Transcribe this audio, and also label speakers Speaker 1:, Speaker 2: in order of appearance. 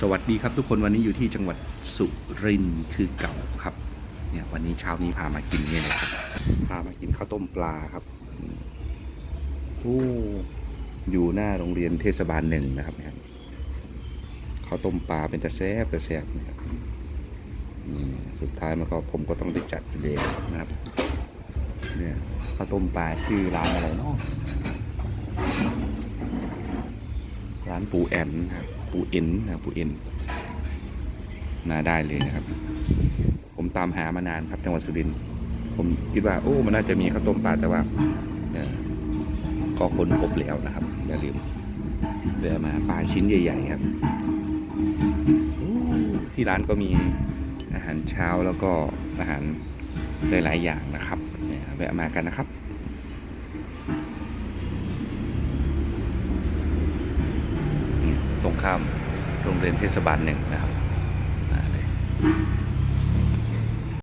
Speaker 1: สวัสดีครับทุกคนวันนี้อยู่ที่จังหวัดสุรินทร์คือเก่าครับเนี่ยวันนี้เช้านี้พามากินเนี่ยนะครับพามากินข้าวต้มปลาครับโอ้อยู่หน้าโรงเรียนเทศบาลหนึ่งนะครับเนี่ยข้าวต้มปลาเป็นตะแซ่บตะแซ่บนะครับสุดท้ายมันก็ผมก็ต้องได้จัดเองนะครับเนี่ยข้าวต้มปลาชื่อร้านอะไรเนาะ ร้านปูแอนนะครับปูเอ็นนะปูเอ็นมาได้เลยนะครับ ผมตามหามานานครับจังหวัดสุรินทร์ผมคิดว่าโอ้มันน่าจะมีข้าวต้มปลาแต่ว่าเออก็ค้นพบแล้วนะครับอย่าลืมเดี๋ยวมาปลาชิ้นใหญ่ ๆ ครับ ที่ร้านก็มีอาหารเช้าแล้วก็อาหารหลายๆอย่างนะครับเนี่ยแวะมากันนะครับ ตรง ข้ามโรงเรียนเทศบาลหนึ่งนะครับ